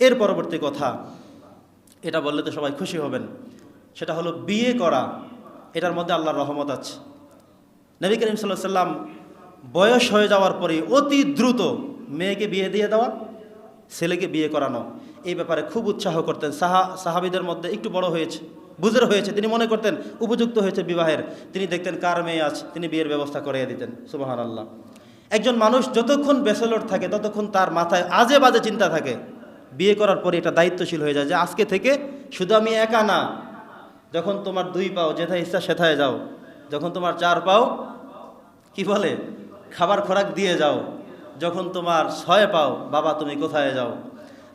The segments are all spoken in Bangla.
এর পরবর্তী কথা, এটা বললে তো সবাই খুশি হবেন, সেটা হলো বিয়ে করা, এটার মধ্যে আল্লাহর রহমত আছে। নবী করিম সাল্লাহ সাল্লাম বয়স হয়ে যাওয়ার পরে অতি দ্রুত মেয়েকে বিয়ে দিয়ে দেওয়া, ছেলেকে বিয়ে করানো, এই ব্যাপারে খুব উৎসাহ করতেন। সাহা, সাহাবিদের মধ্যে একটু বড় হয়েছে বুঝের হয়েছে, তিনি মনে করতেন উপযুক্ত হয়েছে বিবাহের। তিনি দেখতেন কার মেয়ে আছে, তিনি বিয়ের ব্যবস্থা করিয়ে দিতেন সুবাহান আল্লাহ একজন মানুষ যতক্ষণ বেসেলর থাকে, ততক্ষণ তার মাথায় আজে বাজে চিন্তা থাকে বিয়ে করার পরে এটা দায়িত্বশীল হয়ে যায় যে আজকে থেকে শুধু আমি একা না, যখন তোমার দুই পাও যেথায় ইচ্ছা সেথায় যাও, যখন তোমার চার পাও, কি বলে, খাবার খোরাক দিয়ে যাও, যখন তোমার ছয় পাও, বাবা তুমি কোথায় যাও?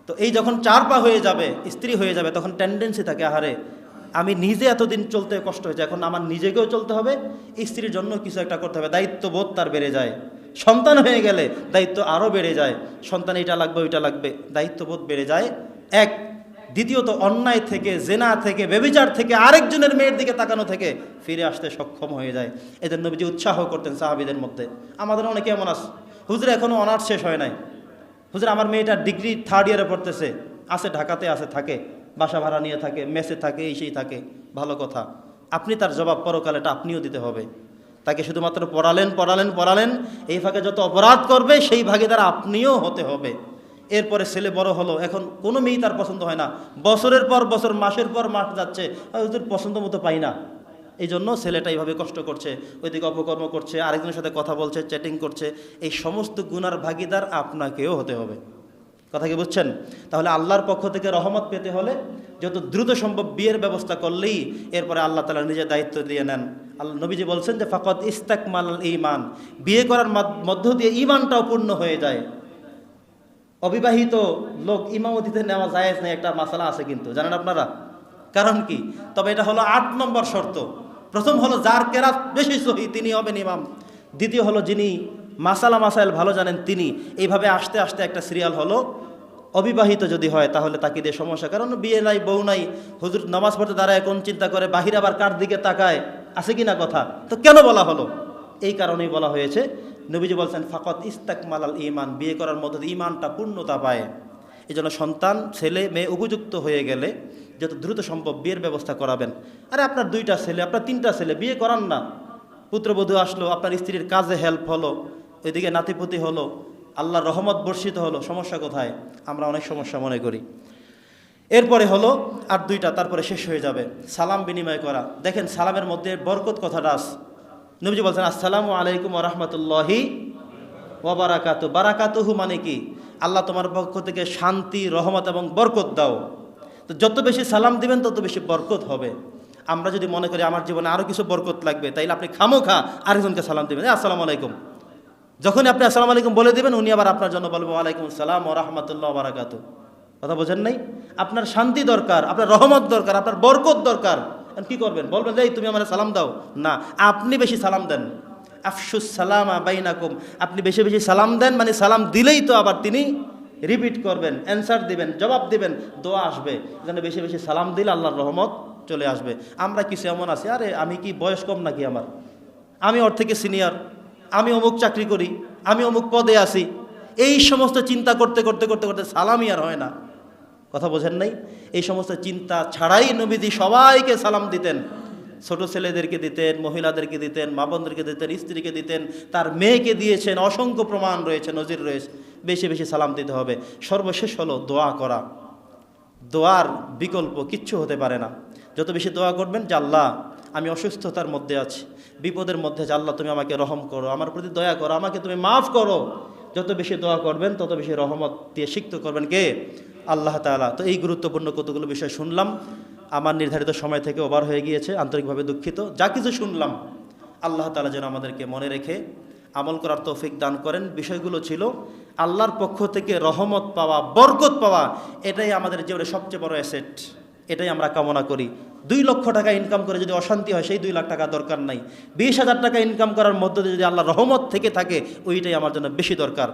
তো এই যখন চার পা হয়ে যাবে, স্ত্রী হয়ে যাবে, তখন টেন্ডেন্সি থাকে, আহারে, আমি নিজে এতদিন চলতে কষ্ট হয়েছে, এখন আমার নিজেকেও চলতে হবে, স্ত্রীর জন্য কিছু একটা করতে হবে, দায়িত্ববোধ তার বেড়ে যায়। সন্তান হয়ে গেলে দায়িত্ব আরও বেড়ে যায়। সন্তান এটা লাগবে, ওইটা লাগবে। দায়িত্ববোধ বেড়ে যায়। এক, দ্বিতীয়ত অন্যায় থেকে, জেনা থেকে বেবিচার থেকে, আরেকজনের মেয়ের দিকে তাকানো থেকে ফিরে আসতে সক্ষম হয়ে যায়। এদের নবীজি উৎসাহ করতেন সাহাবিদের মধ্যে। আমাদের অনেকে এমন আস, হুজুর এখনও অনার্স শেষ হয় নাই। হুজুর, আমার মেয়েটা ডিগ্রি থার্ড ইয়ারে পড়তেছে। আছে, ঢাকাতে আছে, থাকে। বাসা ভাড়া নিয়ে থাকে, মেসে থাকে, এই সেই থাকে। ভালো কথা। আপনি তার জবাব পরকালেটা আপনিও দিতে হবে। তাকে শুধুমাত্র পড়ালেন পড়ালেন পড়ালেন, এই ফাঁকে যত অপরাধ করবে, সেই ভাগিদার আপনিও হতে হবে। এরপরে ছেলে বড় হলো, এখন কোনো মেয়েই তার পছন্দ হয় না। বছরের পর বছর, মাসের পর মাস যাচ্ছে ওদের পছন্দ মতো পাই না। এই জন্য ছেলেটা এইভাবে কষ্ট করছে, ওইদিকে অপকর্ম করছে, আরেকজনের সাথে কথা বলছে চ্যাটিং করছে, এই সমস্ত গুনার ভাগিদার আপনাকেও হতে হবে। কথা কি বুঝছেন? তাহলে আল্লাহর পক্ষ থেকে রহমত পেতে হলে যত দ্রুত সম্ভব বিয়ের ব্যবস্থা করলেই এরপরে আল্লাহ তালা নিজের দায়িত্ব দিয়ে নেন। আল্লাহ নবীজি বলছেন যে ফাকত ইস্তাকমাল ইমান বিয়ে করার মধ্য দিয়ে ইমানটাও পূর্ণ হয়ে যায়। অবিবাহিত লোক ইমামতিতে নেওয়া যায় না একটা মাসালা আছে কিন্তু, জানেন আপনারা? কারণ কি? তবে এটা হলো আট নম্বর শর্ত। প্রথম হলো, যার কেরাত বেশি সহি তিনি হবেন ইমাম। দ্বিতীয় হলো, যিনি মাসালা মাসাইল ভালো জানেন তিনি। এইভাবে আস্তে আস্তে একটা সিরিয়াল হলো অবিবাহিত যদি হয়, তাহলে তাকে দিয়ে সমস্যা। কারণ বিয়ে নাই, বউ নাই, হুজুর নামাজ পড়তে দাঁড়ায় কোন চিন্তা করে, বাহির আবার কার দিকে তাকায়, আছে কি না কথা? তো কেন বলা হলো? এই কারণেই বলা হয়েছে, নবীজি বলছেন ফাকত ইস্তাকমাল আল ইমান বিয়ে করার মধ্যে ইমানটা পূর্ণতা পায়। এই জন্য সন্তান, ছেলে, মেয়ে উপযুক্ত হয়ে গেলে যত দ্রুত সম্ভব বিয়ের ব্যবস্থা করাবেন। আরে আপনার দুইটা ছেলে, আপনার তিনটা ছেলে, বিয়ে করান না। পুত্রবধূ আসলো, আপনার স্ত্রীর কাজে হেল্প হলো, ওইদিকে নাতিপুতি হলো আল্লাহর রহমত বর্ষিত হলো, সমস্যা কোথায়? আমরা অনেক সমস্যা মনে করি। এরপরে হলো, আর দুইটা, তারপরে শেষ হয়ে যাবে। সালাম বিনিময় করা। দেখেন, সালামের মধ্যে বরকত কথাটা আস, নবীজি বলছেন, আসসালামু আলাইকুম রহমতুল্লাহি ওবারাকাতু বারাকাতুহু মানে কি? আল্লাহ তোমার পক্ষ থেকে শান্তি, রহমত এবং বরকত দাও। তো যত বেশি সালাম দিবেন, তত বেশি বরকত হবে। আমরা যদি মনে করি, আমার জীবনে আরও কিছু বরকত লাগবে, তাইলে আপনি খামো খামোখা আরেকজনকে সালাম দিবেন। আসসালামু আলাইকুম। যখনই আপনি আসসালামু আলাইকুম বলে দেবেন উনি আবার আপনার জন্য বলব ওয়ালাইকুম সালাম ও রহমতুল্লাহ বারাকাতু। কথা বোঝেন নাই? আপনার শান্তি দরকার আপনার রহমত দরকার আপনার বরকত দরকার। কি করবেন? বলবেন "এই, তুমি আমার সালাম দাও। না আপনি বেশি সালাম দেন। আফসুস সালামা বাইনাকুম। আপনি বেশি বেশি সালাম দেন মানে সালাম দিলেই তো আবার তিনি রিপিট করবেন অ্যান্সার দিবেন জবাব দিবেন দোয়া আসবে। যেন বেশি বেশি সালাম দিলে আল্লাহর রহমত চলে আসবে। আমরা কিছু এমন আছি আরে আমি কি বয়স কম নাকি আমার? আমি ওর থেকে সিনিয়র। আমি অমুক চাকরি করি, আমি অমুক পদে আছি। এই সমস্ত চিন্তা করতে করতে করতে করতে সালামই আর হয় না। কথা বোঝেন নাই? এই সমস্ত চিন্তা ছাড়াই নবীজি সবাইকে সালাম দিতেন। ছোট ছেলেদেরকে দিতেন, মহিলাদেরকে দিতেন, মা বোনদেরকে দিতেন, স্ত্রীকে দিতেন, তার মেয়েকে দিয়েছেন, অসংখ্য প্রমাণ রয়েছে, নজির রয়েছে। বেশি বেশি সালাম দিতে হবে। সর্বশেষ হলো দোয়া করা। দোয়ার বিকল্প কিচ্ছু হতে পারে না। যত বেশি দোয়া করবেন, যে আল্লাহ আমি অসুস্থতার মধ্যে আছি। বিপদের মধ্যে যে আল্লাহ তুমি আমাকে রহম করো, আমার প্রতি দয়া করো, আমাকে তুমি মাফ করো। যত বেশি দোয়া করবেন, তত বেশি রহমত দিয়ে সিক্ত করবেন কে? আল্লাহ তাআলা। তো এই গুরুত্বপূর্ণ কতগুলো বিষয় শুনলাম। আমার নির্ধারিত সময় থেকে ওভার হয়ে গিয়েছে, আন্তরিকভাবে দুঃখিত। যা কিছু শুনলাম, আল্লাহ তাআলা যেন আমাদেরকে মনে রেখে আমল করার তৌফিক দান করেন। বিষয়গুলো ছিল, আল্লাহর পক্ষ থেকে রহমত পাওয়া, বরকত পাওয়া, এটাই আমাদের জীবনে সবচেয়ে বড় অ্যাসেট। এটাই আমরা কামনা করি। দুই লক্ষ টাকা ইনকাম করে যদি অশান্তি হয়, সেই দুই লাখ টাকা দরকার নাই। বিশ হাজার টাকা ইনকাম করার মধ্যে যদি আল্লাহ রহমত থেকে থাকে, ওইটাই আমার জন্য বেশি দরকার।